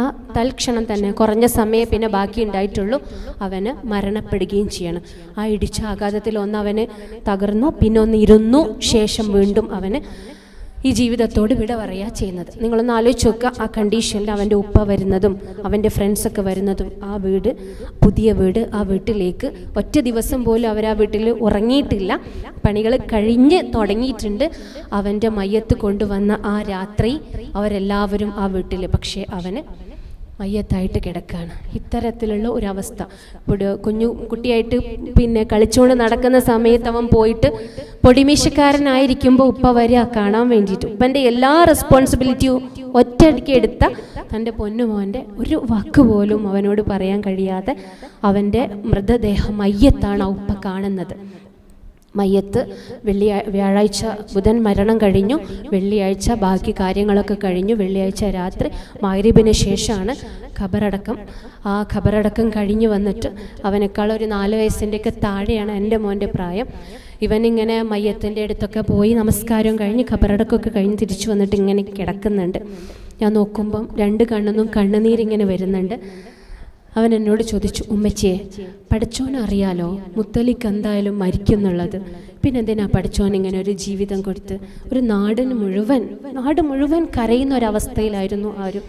[SPEAKER 1] ആ തൽക്ഷണം തന്നെ കുറഞ്ഞ സമയം പിന്നെ ബാക്കി ഉണ്ടായിട്ടുള്ളൂ. അവന് മരണപ്പെടുകയും ചെയ്യണം. ആ ഇടിച്ച ആഘാതത്തിൽ ഒന്ന് അവന് തകർന്നു പിന്നെ ഒന്ന് ഇരുന്നു. ശേഷം വീണ്ടും അവന് ഈ ജീവിതത്തോട് വിട പറയുക ചെയ്യുന്നത്. നിങ്ങളൊന്ന് ആലോചിച്ച് നോക്കുക ആ കണ്ടീഷനിൽ അവന്റെ ഉപ്പ വരുന്നതും അവന്റെ ഫ്രണ്ട്സൊക്കെ വരുന്നതും ആ വീട് പുതിയ വീട് ആ വീട്ടിലേക്ക് ഒറ്റ ദിവസം പോലും അവർ ആ വീട്ടിൽ ഉറങ്ങിയിട്ടില്ല. പണികൾ കഴിഞ്ഞ് തുടങ്ങിയിട്ടുണ്ട്. അവന്റെ മയ്യത്ത് കൊണ്ടുവന്ന ആ രാത്രി അവരെല്ലാവരും ആ വീട്ടിൽ പക്ഷേ അവന് മയ്യത്തായിട്ട് കിടക്കുകയാണ് ഇത്തരത്തിലുള്ള ഒരവസ്ഥ. ഇപ്പോൾ കുഞ്ഞു കുട്ടിയായിട്ട് പിന്നെ കളിച്ചുകൊണ്ട് നടക്കുന്ന സമയത്ത് അവൻ പോയിട്ട് പൊടിമീശക്കാരനായിരിക്കുമ്പോൾ ഉപ്പ വരിക കാണാൻ വേണ്ടിയിട്ട്. ഉപ്പന്റെ എല്ലാ റെസ്പോൺസിബിലിറ്റിയും ഒറ്റയടിക്ക് എടുത്ത തന്റെ പൊന്നുമോന്റെ ഒരു വാക്ക് പോലും അവനോട് പറയാൻ കഴിയാതെ അവന്റെ മൃതദേഹം മയ്യത്താണ് ആ ഉപ്പ കാണുന്നത്. മയ്യത്ത് വെള്ളിയാ വ്യാഴാഴ്ച ബുധൻ മരണം കഴിഞ്ഞു വെള്ളിയാഴ്ച ബാക്കി കാര്യങ്ങളൊക്കെ കഴിഞ്ഞു വെള്ളിയാഴ്ച രാത്രി മാരിബിന് ശേഷമാണ് ഖബറടക്കം. ആ ഖബറടക്കം കഴിഞ്ഞു വന്നിട്ട് അവനേക്കാൾ ഒരു നാല് വയസ്സിന്റെയൊക്കെ താഴെയാണ് എന്റെ മോന്റെ പ്രായം. ഇവനിങ്ങനെ മയ്യത്തിന്റെ അടുത്തൊക്കെ പോയി നമസ്കാരം കഴിഞ്ഞ് ഖബറടക്കമൊക്കെ കഴിഞ്ഞ് തിരിച്ചു വന്നിട്ട് ഇങ്ങനെ കിടക്കുന്നുണ്ട്. ഞാൻ നോക്കുമ്പം രണ്ട് കണ്ണെന്നും കണ്ണുനീരിങ്ങനെ വരുന്നുണ്ട്. അവൻ എന്നോട് ചോദിച്ചു ഉമ്മച്ചിയെ പഠിച്ചോൻ അറിയാലോ? മുത്തലിക്ക് എന്തായാലും മരിക്കുന്നുള്ളത്. പിന്നെ എന്തിനാ പഠിച്ചോൻ ഇങ്ങനെ ഒരു ജീവിതം കൊടുത്ത്? ഒരു നാടിന് മുഴുവൻ നാട് മുഴുവൻ കരയുന്ന ഒരവസ്ഥയിലായിരുന്നു ആ ഒരു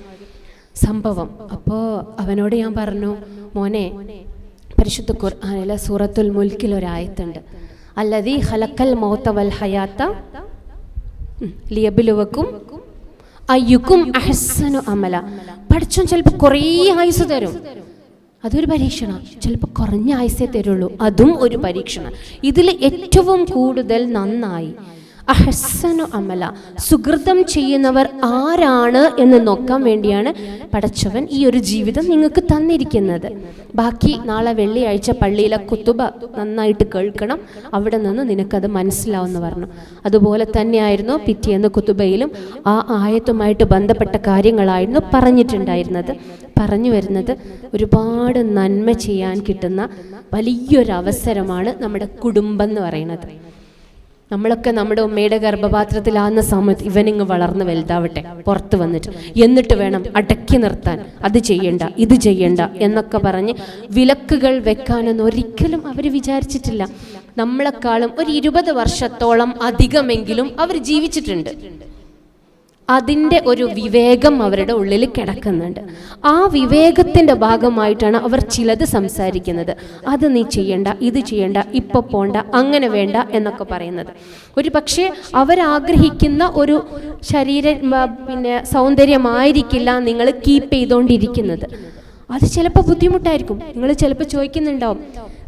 [SPEAKER 1] സംഭവം. അപ്പോൾ അവനോട് ഞാൻ പറഞ്ഞു മോനെ പരിശുദ്ധ ഖുർആനിലെ സൂറത്തുൽ മുൽക്കിൽ ഒരായത്തുണ്ട് അല്ലതീ ഹലക്കൽ മൗത്ത വൽ ഹയാത്ത ലിയബിലുവക്കും അയ്യുക്കും അഹസനു അമല. പഠിച്ചോൻ ചിലപ്പോൾ കുറേ ആയുസ് തരും. അതൊരു പരീക്ഷണം. ചിലപ്പോൾ കുറഞ്ഞ ആയുസേ തരുള്ളൂ. അതും ഒരു പരീക്ഷണം. ഇതിൽ ഏറ്റവും കൂടുതൽ നന്നായി അഹസനു അമല. സുഹൃതം ചെയ്യുന്നവർ ആരാണ് എന്ന് നോക്കാൻ വേണ്ടിയാണ് പടച്ചവൻ ഈ ഒരു ജീവിതം നിങ്ങൾക്ക് തന്നിരിക്കുന്നത്. ബാക്കി നാളെ വെള്ളിയാഴ്ച പള്ളിയിലെ കുത്തുബ നന്നായിട്ട് കേൾക്കണം. അവിടെ നിന്ന് നിനക്കത് മനസ്സിലാവുമെന്ന് പറഞ്ഞു. അതുപോലെ തന്നെയായിരുന്നു പിറ്റേന്ന് കുത്തുബയിലും ആ ആയത്തുമായിട്ട് ബന്ധപ്പെട്ട കാര്യങ്ങളായിരുന്നു പറഞ്ഞിട്ടുണ്ടായിരുന്നത്. പറഞ്ഞു വരുന്നത് ഒരുപാട് നന്മ ചെയ്യാൻ കിട്ടുന്ന വലിയൊരു അവസരമാണ് നമ്മുടെ കുടുംബം എന്ന് പറയുന്നത്. നമ്മളൊക്കെ നമ്മുടെ ഉമ്മയുടെ ഗർഭപാത്രത്തിലാകുന്ന സമയത്ത് ഇവനിങ്ങ് വളർന്ന് വലുതാവട്ടെ പുറത്ത് വന്നിട്ട്. എന്നിട്ട് വേണം അടക്കി നിർത്താൻ. അത് ചെയ്യണ്ട ഇത് ചെയ്യണ്ട എന്നൊക്കെ പറഞ്ഞ് വിലക്കുകൾ വെക്കാനൊന്നും ഒരിക്കലും അവർ വിചാരിച്ചിട്ടില്ല. നമ്മളെക്കാളും ഒരു ഇരുപത് വർഷത്തോളം അധികമെങ്കിലും അവർ ജീവിച്ചിട്ടുണ്ട്. അതിന്റെ ഒരു വിവേകം അവരുടെ ഉള്ളിൽ കിടക്കുന്നുണ്ട്. ആ വിവേകത്തിന്റെ ഭാഗമായിട്ടാണ് അവർ ചിലത് സംസാരിക്കുന്നത്. അത് നീ ചെയ്യണ്ട ഇത് ചെയ്യണ്ട ഇപ്പൊ പോണ്ട അങ്ങനെ വേണ്ട എന്നൊക്കെ പറയുന്നത്. ഒരു പക്ഷേ അവരാഗ്രഹിക്കുന്ന ഒരു ശരീര പിന്നെ സൗന്ദര്യമായിരിക്കില്ല നിങ്ങൾ കീപ്പ് ചെയ്തുകൊണ്ടിരിക്കുന്നത് അത് ചിലപ്പോൾ ബുദ്ധിമുട്ടായിരിക്കും. നിങ്ങൾ ചിലപ്പോൾ ചോദിക്കുന്നുണ്ടാവും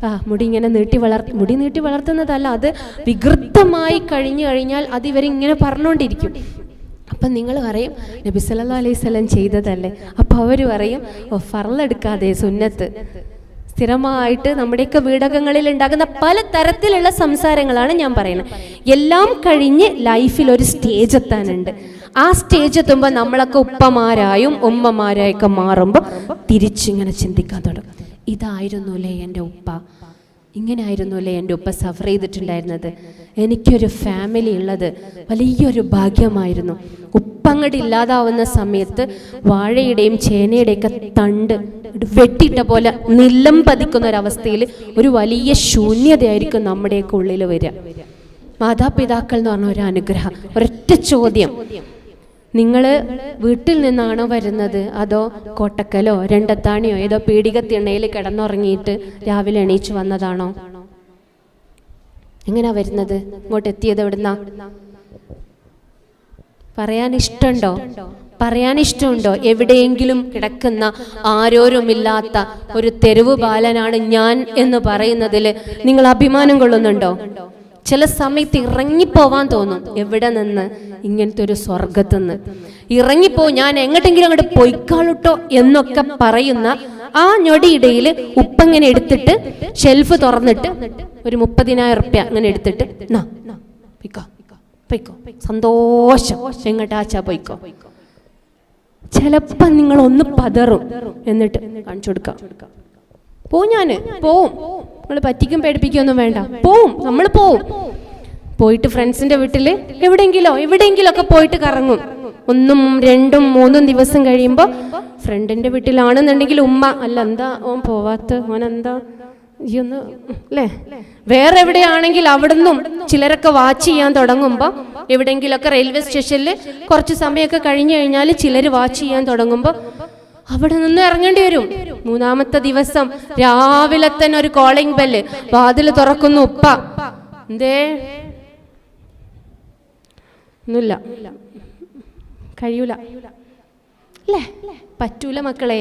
[SPEAKER 1] ആ മുടി ഇങ്ങനെ നീട്ടി വളർ മുടി നീട്ടി വളർത്തുന്നതല്ല അത് വികൃതമായി കഴിഞ്ഞു കഴിഞ്ഞാൽ അത് ഇവരിങ്ങനെ പറഞ്ഞുകൊണ്ടിരിക്കും അപ്പം നിങ്ങൾ പറയും നബി സല്ലാ അലൈഹി സ്വലം ചെയ്തതല്ലേ? അപ്പം അവർ പറയും ഓ ഫറലെടുക്കാതെ സുന്നത്ത്. സ്ഥിരമായിട്ട് നമ്മുടെയൊക്കെ വീടകങ്ങളിൽ ഉണ്ടാകുന്ന പല തരത്തിലുള്ള സംസാരങ്ങളാണ് ഞാൻ പറയുന്നത്. എല്ലാം കഴിഞ്ഞ് ലൈഫിൽ ഒരു സ്റ്റേജ് എത്താനുണ്ട്. ആ സ്റ്റേജ് എത്തുമ്പോൾ നമ്മളൊക്കെ ഉപ്പമാരായും ഉമ്മമാരായൊക്കെ മാറുമ്പോൾ തിരിച്ചിങ്ങനെ ചിന്തിക്കാൻ തുടങ്ങും. ഇതായിരുന്നു അല്ലേ എന്റെ ഉപ്പ? ഇങ്ങനെ ആയിരുന്നു അല്ലേ എന്റെ ഉപ്പ സഫർ ചെയ്തിട്ടുണ്ടായിരുന്നത്? എനിക്കൊരു ഫാമിലി ഉള്ളത് വലിയൊരു ഭാഗ്യമായിരുന്നു. ഉപ്പങ്ങട് ഇല്ലാതാവുന്ന സമയത്ത് വാഴയുടെയും ചേനയുടെയൊക്കെ തണ്ട് വെട്ടിയിട്ട പോലെ നിലം പതിക്കുന്ന ഒരവസ്ഥയിൽ ഒരു വലിയ ശൂന്യതയായിരിക്കും നമ്മുടെയൊക്കെ ഉള്ളിൽ വരിക. മാതാപിതാക്കൾ എന്ന് പറഞ്ഞ ഒരു അനുഗ്രഹം ഒരൊറ്റ ചോദ്യം. നിങ്ങൾ വീട്ടിൽ നിന്നാണോ വരുന്നത്? അതോ കോട്ടക്കലോ രണ്ടത്താണിയോ ഏതോ പീഡികത്തിണ്ണയിൽ കിടന്നുറങ്ങിയിട്ട് രാവിലെ എണീച്ചു വന്നതാണോ? എങ്ങനെയാ വരുന്നത്? ഇങ്ങോട്ട് എത്തിയത് എവിടുന്നാ? പറയാൻ ഇഷ്ടമുണ്ടോ പറയാൻ ഇഷ്ടമുണ്ടോ എവിടെയെങ്കിലും കിടക്കുന്ന ആരോരുമില്ലാത്ത ഒരു തെരുവ് ബാലനാണ് ഞാൻ എന്ന് പറയുന്നതിൽ നിങ്ങൾ അഭിമാനം കൊള്ളുന്നുണ്ടോ? ചില സമയത്ത് ഇറങ്ങിപ്പോവാൻ തോന്നും. എവിടെ നിന്ന്? ഇങ്ങനത്തെ ഒരു സ്വർഗത്തുനിന്ന്. ഇറങ്ങിപ്പോ ഞാൻ എങ്ങോട്ടെങ്കിലും അങ്ങോട്ട് പൊയ്ക്കാളുട്ടോ എന്നൊക്കെ പറയുന്ന ആ ഞൊടിയിടയിൽ ഉപ്പങ്ങനെ എടുത്തിട്ട് ഷെൽഫ് തുറന്നിട്ട് ഒരു മുപ്പതിനായിരം റുപ്യ അങ്ങനെ എടുത്തിട്ട് നാ പൊയ്ക്കോ പൊയ്ക്കോ സന്തോഷം. എങ്ങോട്ടാച്ചാ പൊയ്ക്കോ? ചിലപ്പോ നിങ്ങൾ ഒന്ന് പതറും. എന്നിട്ട് കാണിച്ചു കൊടുക്കാം. പോവും ഞാൻ. പോവും. നമ്മൾ പറ്റിക്കും പേടിപ്പിക്കൊന്നും വേണ്ട. പോവും. നമ്മൾ പോവും. പോയിട്ട് ഫ്രണ്ട്സിന്റെ വീട്ടിൽ എവിടെയെങ്കിലോ എവിടെയെങ്കിലും ഒക്കെ പോയിട്ട് കറങ്ങും. ഒന്നും രണ്ടും മൂന്നും ദിവസം കഴിയുമ്പോൾ ഫ്രണ്ടിന്റെ വീട്ടിലാണെന്നുണ്ടെങ്കിൽ ഉമ്മ അല്ല എന്താ ഓൻ പോവാത്ത ഓൻ എന്താ? ഈ ഒന്ന് അല്ലേ വേറെ എവിടെയാണെങ്കിൽ അവിടുന്നും ചിലരൊക്കെ വാച്ച് ചെയ്യാൻ തുടങ്ങുമ്പോൾ എവിടെയെങ്കിലൊക്കെ റെയിൽവേ സ്റ്റേഷനിൽ കുറച്ച് സമയമൊക്കെ കഴിഞ്ഞു കഴിഞ്ഞാൽ ചിലർ വാച്ച് ചെയ്യാൻ തുടങ്ങുമ്പോൾ അവിടെ നിന്ന് ഇറങ്ങേണ്ടി വരും. മൂന്നാമത്തെ ദിവസം രാവിലെ തന്നെ ഒരു കോളിംഗ് ബെല്ല് വാതിൽ തുറക്കുന്നു. ഉപ്പ. എന്തേ? ഒന്നുമില്ല. കഴിയൂല. അല്ലേ? പറ്റൂല മക്കളെ.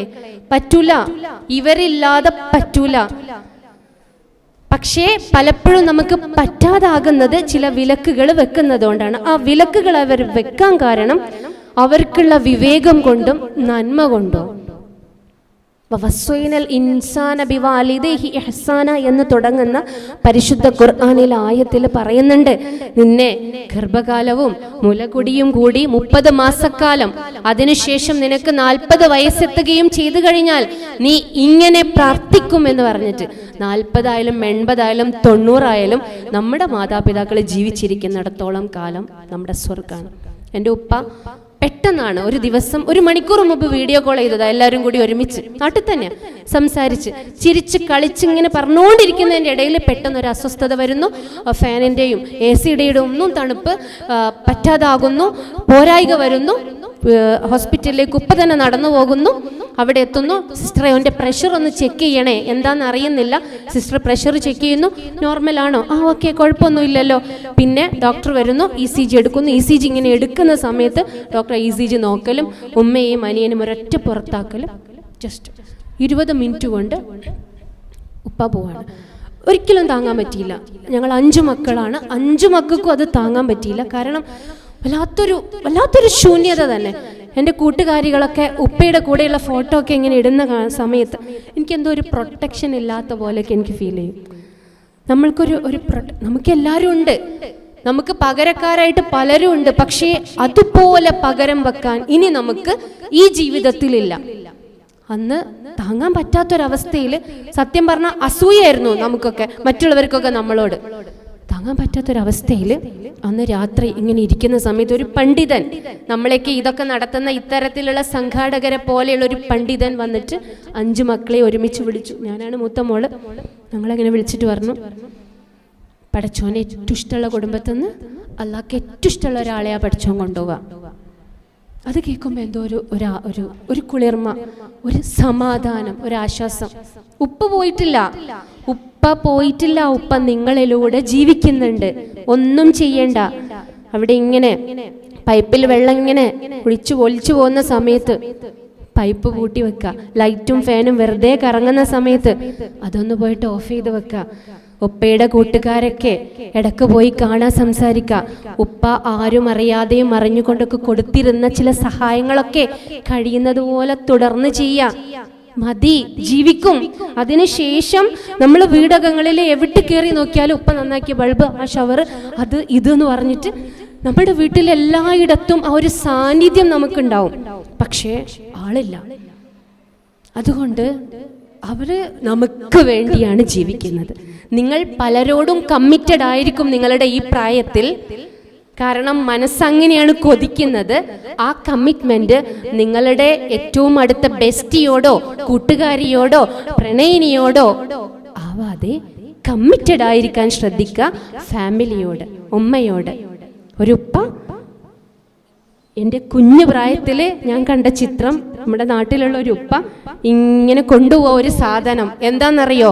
[SPEAKER 1] പറ്റൂല. ഇവരില്ലാതെ പറ്റൂല. പക്ഷേ പലപ്പോഴും നമുക്ക് പറ്റാതാകുന്നത് ചില വിലക്കുകൾ വെക്കുന്നത് കൊണ്ടാണ് ആ വിലക്കുകൾ അവർ വെക്കാൻ കാരണം അവർക്കുള്ള വിവേകം കൊണ്ടും നന്മ കൊണ്ടോ. വസ്വൈനൽ ഇൻസാന എന്ന് തുടങ്ങുന്ന പരിശുദ്ധ ഖുർആാനിൽ ആയത്തിൽ പറയുന്നുണ്ട്. നിന്നെ ഗർഭകാലവും മുലകുടിയും കൂടി മുപ്പത് മാസക്കാലം അതിനുശേഷം നിനക്ക് നാൽപ്പത് വയസ്സെത്തുകയും ചെയ്തു കഴിഞ്ഞാൽ നീ ഇങ്ങനെ പ്രാർത്ഥിക്കും എന്ന് പറഞ്ഞിട്ട് നാൽപ്പതായാലും എൺപതായാലും തൊണ്ണൂറായാലും നമ്മുടെ മാതാപിതാക്കൾ ജീവിച്ചിരിക്കുന്നിടത്തോളം കാലം നമ്മുടെ സ്വർഗാണ് എന്റെ ഉപ്പ പെട്ടെന്നാണ് ഒരു ദിവസം ഒരു മണിക്കൂർ മുമ്പ് വീഡിയോ കോൾ ചെയ്തതാ എല്ലാവരും കൂടി ഒരുമിച്ച്. നാട്ടിൽ തന്നെ സംസാരിച്ച് ചിരിച്ച് കളിച്ച് ഇങ്ങനെ പറഞ്ഞുകൊണ്ടിരിക്കുന്നതിന്റെ ഇടയിൽ പെട്ടെന്ന് ഒരു അസ്വസ്ഥത വരുന്നു. ഫാനിന്റെയും എ സിയുടെയും ഒന്നും തണുപ്പ് പറ്റാതാകുന്നു. പോരായിക വരുന്നു. ഹോസ്പിറ്റലിലേക്ക് ഉപ്പ തന്നെ നടന്നു പോകുന്നു അവിടെ എത്തുന്നു. സിസ്റ്റർ അവന്റെ പ്രഷർ ഒന്ന് ചെക്ക് ചെയ്യണേ. എന്താണെന്ന് അറിയുന്നില്ല. സിസ്റ്റർ പ്രഷർ ചെക്ക് ചെയ്യുന്നു. നോർമൽ ആണോ? ആ ഓക്കെ കുഴപ്പമൊന്നുമില്ലല്ലോ. പിന്നെ ഡോക്ടർ വരുന്നു. ഇ സി ജി എടുക്കുന്നു. ഇ സി ജി ഇങ്ങനെ എടുക്കുന്ന സമയത്ത് ഡോക്ടർ ഇ സി ജി നോക്കലും ഉമ്മയെയും അനിയനും ഒരൊറ്റ പുറത്താക്കലും. ജസ്റ്റ് ഇരുപത് മിനിറ്റ് കൊണ്ട് ഉപ്പ പോവാണ്. ഒരിക്കലും താങ്ങാൻ പറ്റിയില്ല. ഞങ്ങൾ അഞ്ചു മക്കളാണ്. അഞ്ചു മക്കൾക്കും അത് താങ്ങാൻ പറ്റിയില്ല. കാരണം വല്ലാത്തൊരു വല്ലാത്തൊരു ശൂന്യത തന്നെ. എന്റെ കൂട്ടുകാരികളൊക്കെ ഉപ്പയുടെ കൂടെയുള്ള ഫോട്ടോ ഒക്കെ ഇങ്ങനെ ഇടുന്ന സമയത്ത് എനിക്കെന്തോ ഒരു പ്രൊട്ടക്ഷൻ ഇല്ലാത്ത പോലെയൊക്കെ എനിക്ക് ഫീൽ ചെയ്യും. നമ്മൾക്കൊരു ഒരു പ്രൊട്ട- നമുക്ക് എല്ലാവരും ഉണ്ട്. നമുക്ക് പകരക്കാരായിട്ട് പലരും ഉണ്ട്. പക്ഷേ അതുപോലെ പകരം വെക്കാൻ ഇനി നമുക്ക് ഈ ജീവിതത്തിലില്ല. അന്ന് താങ്ങാൻ പറ്റാത്തൊരവസ്ഥയിൽ സത്യം പറഞ്ഞാൽ അസൂയായിരുന്നു നമുക്കൊക്കെ മറ്റുള്ളവർക്കൊക്കെ നമ്മളോട്. താങ്ങാൻ പറ്റാത്തൊരവസ്ഥയിൽ അന്ന് രാത്രി ഇങ്ങനെ ഇരിക്കുന്ന സമയത്ത് ഒരു പണ്ഡിതൻ നമ്മളെയൊക്കെ ഇതൊക്കെ നടത്തുന്ന ഇത്തരത്തിലുള്ള സംഘാടകരെ പോലെയുള്ള ഒരു പണ്ഡിതൻ വന്നിട്ട് അഞ്ചു മക്കളെ ഒരുമിച്ച് വിളിച്ചു. ഞാനാണ് മൂത്ത മോൾ. ഞങ്ങളങ്ങനെ വിളിച്ചിട്ട് പറഞ്ഞു പടച്ചോനെ ഏറ്റവും ഇഷ്ടമുള്ള കുടുംബത്തിൽ നിന്ന് അള്ളാഹ്ക്ക് ഏറ്റവും ഇഷ്ടമുള്ള ഒരാളെ ആ പഠിച്ചോൻ കൊണ്ടുപോവുക അത് കേൾക്കുമ്പോൾ എന്തോ ഒരു ഒരു ഒരു ഒരു കുളിർമ ഒരു സമാധാനം ഒരു ആശ്വാസം. ഉപ്പ് പോയിട്ടില്ല. ഉപ്പ പോയിട്ടില്ല ഉപ്പ നിങ്ങളിലൂടെ ജീവിക്കുന്നുണ്ട്. ഒന്നും ചെയ്യണ്ട. അവിടെ ഇങ്ങനെ പൈപ്പിൽ വെള്ളം ഇങ്ങനെ ഒഴിച്ചു ഒലിച്ചു പോകുന്ന സമയത്ത് പൈപ്പ് പൂട്ടി വെക്ക. ലൈറ്റും ഫാനും വെറുതെ കറങ്ങുന്ന സമയത്ത് അതൊന്ന് പോയിട്ട് ഓഫ് ചെയ്ത് വെക്ക. ഉപ്പയുടെ കൂട്ടുകാരൊക്കെ ഇടയ്ക്ക് പോയി കാണാൻ സംസാരിക്കുക ഉപ്പ ആരും അറിയാതെയും അറിഞ്ഞുകൊണ്ടൊക്കെ കൊടുത്തിരുന്ന ചില സഹായങ്ങളൊക്കെ കഴിയുന്നത് പോലെ തുടർന്ന് ചെയ്യാം. മതി ജീവിക്കും. അതിനുശേഷം നമ്മൾ വീടകങ്ങളിൽ എവിടെ കയറി നോക്കിയാലും ഉപ്പ നന്നാക്കിയ ബൾബ് ആ ഷവർ അത് ഇത് എന്ന് പറഞ്ഞിട്ട് നമ്മുടെ വീട്ടിൽ എല്ലായിടത്തും ആ ഒരു സാന്നിധ്യം നമുക്കുണ്ടാവും. പക്ഷേ ആളില്ല. അതുകൊണ്ട് അവർ നമുക്ക് വേണ്ടിയാണ് ജീവിക്കുന്നത്. നിങ്ങൾ പലരോടും കമ്മിറ്റഡ് ആയിരിക്കും നിങ്ങളുടെ ഈ പ്രായത്തിൽ. കാരണം മനസ്സങ്ങനെയാണ് കൊതിക്കുന്നത്. ആ കമ്മിറ്റ്മെന്റ് നിങ്ങളുടെ ഏറ്റവും അടുത്ത ബെസ്റ്റിയോടോ കൂട്ടുകാരിയോടോ പ്രണയിനിയോടോ ആവാതെ കമ്മിറ്റഡ് ആയിരിക്കാൻ ശ്രദ്ധിക്കുക. ഫാമിലിയോട് ഉമ്മയോട്. ഒരു ഉപ്പ എന്റെ കുഞ്ഞു പ്രായത്തിൽ ഞാൻ കണ്ട ചിത്രം നമ്മുടെ നാട്ടിലുള്ള ഒരു ഉപ്പ ഇങ്ങനെ കൊണ്ടുപോകുക ഒരു സാധനം. എന്താണെന്നറിയോ?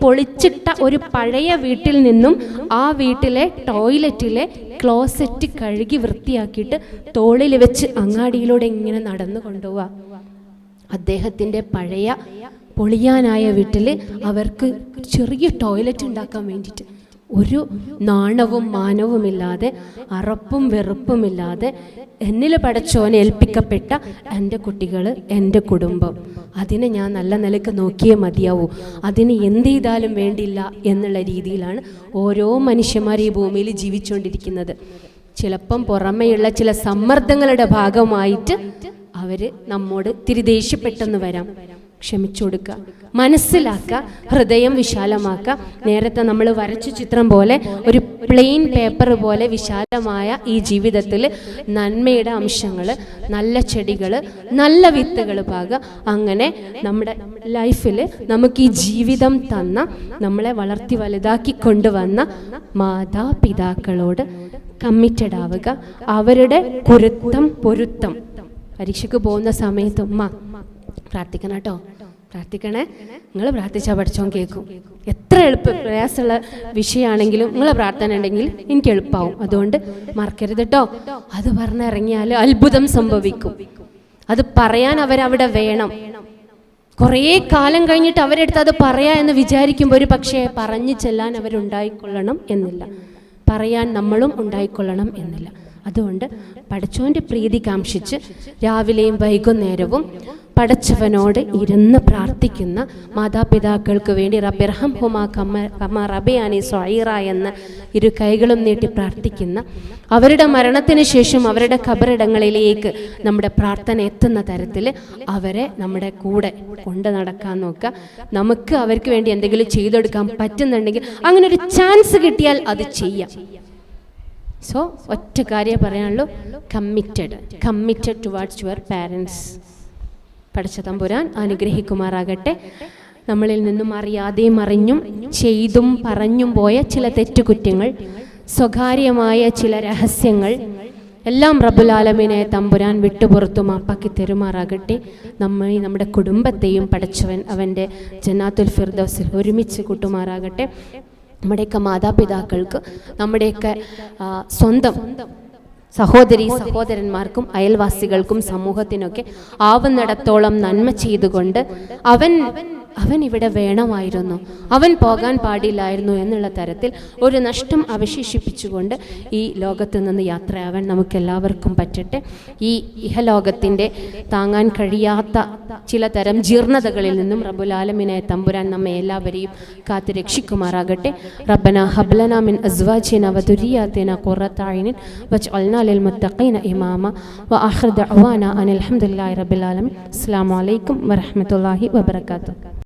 [SPEAKER 1] പൊളിച്ചിട്ട ഒരു പഴയ വീട്ടിൽ നിന്നും ആ വീട്ടിലെ ടോയ്ലറ്റിലെ ക്ലോസറ്റ് കഴുകി വൃത്തിയാക്കിയിട്ട് തോളിൽ വെച്ച് അങ്ങാടിയിലൂടെ ഇങ്ങനെ നടന്നു കൊണ്ടുപോവുക അദ്ദേഹത്തിന്റെ പഴയ പൊളിയാനായ വീട്ടിൽ അവർക്ക് ചെറിയ ടോയ്ലറ്റ് ഉണ്ടാക്കാൻ വേണ്ടിയിട്ട് ഒരു നാണവും മാനവുമില്ലാതെ അറപ്പും വെറുപ്പുമില്ലാതെ എന്നിൽ പടച്ചോനെ ഏൽപ്പിക്കപ്പെട്ട എന്റെ കുട്ടികൾ എന്റെ കുടുംബം. അതിനെ ഞാൻ നല്ല നിലയ്ക്ക് നോക്കിയേ മതിയാവൂ. അതിന് എന്ത് ചെയ്താലും വേണ്ടില്ല എന്നുള്ള രീതിയിലാണ് ഓരോ മനുഷ്യന്മാർ ഈ ഭൂമിയിൽ ജീവിച്ചുകൊണ്ടിരിക്കുന്നത് ചിലപ്പം പുറമെയുള്ള ചില സമ്മർദ്ദങ്ങളുടെ ഭാഗമായിട്ട് അവർ നമ്മോട് തിരി ദേഷ്യപ്പെട്ടെന്ന് വരാം. ക്ഷമിച്ചു കൊടുക്കുക മനസ്സിലാക്കുക. ഹൃദയം വിശാലമാക്കുക. നേരത്തെ നമ്മൾ വരച്ച ചിത്രം പോലെ ഒരു പ്ലെയിൻ പേപ്പർ പോലെ വിശാലമായ ഈ ജീവിതത്തിൽ നന്മയുടെ അംശങ്ങൾ നല്ല ചെടികൾ നല്ല വിത്തുകൾ പാകുക. അങ്ങനെ നമ്മുടെ ലൈഫിൽ നമുക്ക് ഈ ജീവിതം തന്ന നമ്മളെ വളർത്തി വലുതാക്കി കൊണ്ടുവന്ന മാതാപിതാക്കളോട് കമ്മിറ്റഡ് ആവുക. അവരുടെ കുരുത്തം പൊരുത്തം. പരീക്ഷയ്ക്ക് പോകുന്ന സമയത്ത് ഉമ്മ പ്രാർത്ഥിക്കണം കേട്ടോ പ്രാർത്ഥിക്കണേ? നിങ്ങൾ പ്രാർത്ഥിച്ചാൽ പഠിച്ചോൻ കേൾക്കും. എത്ര എളുപ്പ പ്രയാസമുള്ള വിഷയമാണെങ്കിലും നിങ്ങളെ പ്രാർത്ഥന ഉണ്ടെങ്കിൽ എനിക്ക് എളുപ്പമാവും അതുകൊണ്ട് മറക്കരുത് കേട്ടോ അത് പറഞ്ഞിറങ്ങിയാൽ അത്ഭുതം സംഭവിക്കും. അത് പറയാൻ അവരവിടെ വേണം. കുറേ കാലം കഴിഞ്ഞിട്ട് അവരെടുത്ത് അത് പറയാ എന്ന് വിചാരിക്കുമ്പോൾ ഒരു പക്ഷേ പറഞ്ഞു ചെല്ലാൻ അവരുണ്ടായിക്കൊള്ളണം എന്നില്ല. പറയാൻ നമ്മളും ഉണ്ടായിക്കൊള്ളണം എന്നില്ല. അതുകൊണ്ട് പഠിച്ചോന്റെ പ്രീതി കാംക്ഷിച്ച് രാവിലെയും വൈകുന്നേരവും പടച്ചവനോട് ഇരുന്ന് പ്രാർത്ഥിക്കുന്ന മാതാപിതാക്കൾക്ക് വേണ്ടി റബിർഹം ഹുമ കമ കമ റബിയാനി സൊയറ എന്ന് ഇരു കൈകളും നീട്ടി പ്രാർത്ഥിക്കുന്ന അവരുടെ മരണത്തിന് ശേഷം അവരുടെ ഖബറിടങ്ങളിലേക്ക് നമ്മുടെ പ്രാർത്ഥന എത്തുന്ന തരത്തിൽ അവരെ നമ്മുടെ കൂടെ കൊണ്ട് നടക്കാൻ നോക്കുക. നമുക്ക് അവർക്ക് വേണ്ടി എന്തെങ്കിലും ചെയ്തെടുക്കാൻ പറ്റുന്നുണ്ടെങ്കിൽ അങ്ങനെ ഒരു ചാൻസ് കിട്ടിയാൽ അത് ചെയ്യാം. സോ ഒറ്റ കാര്യം പറയാനുള്ളൂ. Committed committed towards your parents പഠിച്ച തമ്പുരാൻ അനുഗ്രഹിക്കുമാറാകട്ടെ. നമ്മളിൽ നിന്നും അറിയാതെയും അറിഞ്ഞും ചെയ്തും പറഞ്ഞും പോയ ചില തെറ്റുകുറ്റങ്ങൾ സ്വകാര്യമായ ചില രഹസ്യങ്ങൾ എല്ലാം റബുലാലമിനെ തമ്പുരാൻ വിട്ടുപുറത്തു മാപ്പാക്കി തെരുമാറാകട്ടെ. നമ്മെ നമ്മുടെ കുടുംബത്തെയും പഠിച്ചവൻ അവന്റെ ജന്നാത്തുൽ ഫിർദോസിൽ ഒരുമിച്ച് കൂട്ടുമാറാകട്ടെ. നമ്മുടെയൊക്കെ മാതാപിതാക്കൾക്ക് നമ്മുടെയൊക്കെ സ്വന്തം സഹോദരി സഹോദരന്മാർക്കും അയൽവാസികൾക്കും സമൂഹത്തിനൊക്കെ ആവുന്നിടത്തോളം നന്മ ചെയ്തുകൊണ്ട് അവൻ അവൻ ഇവിടെ വേണമായിരുന്നു. അവൻ പോകാൻ പാടില്ലായിരുന്നു എന്നുള്ള തരത്തിൽ ഒരു നഷ്ടം അവശേഷിപ്പിച്ചുകൊണ്ട് ഈ ലോകത്ത് നിന്ന് യാത്രയാവാൻ നമുക്കെല്ലാവർക്കും പറ്റട്ടെ. ഈ ഇഹലോകത്തിന്റെ താങ്ങാൻ കഴിയാത്ത ചില തരം ജീർണതകളിൽ നിന്നും റബുലാലമിനെ തമ്പുരാൻ നമ്മെ എല്ലാവരെയും കാത്തു രക്ഷിക്കുമാറാകട്ടെ. റബ്ബന ഹബ്ലന മിൻ അസ്വാജിന വദുരിയാതിന കുറത്തായിനിൻ വച്ച് അൽനാലിൽ ലിൽ മുത്തഖീന ഇമാമ വ ദഅവാന അവാന ഹംദുലില്ലാഹി റബ്ബിൽ ആലമീൻ. അസ്സലാമു അലൈക്കും വറഹ്മത്തുള്ളാഹി വബറകാതുഹു.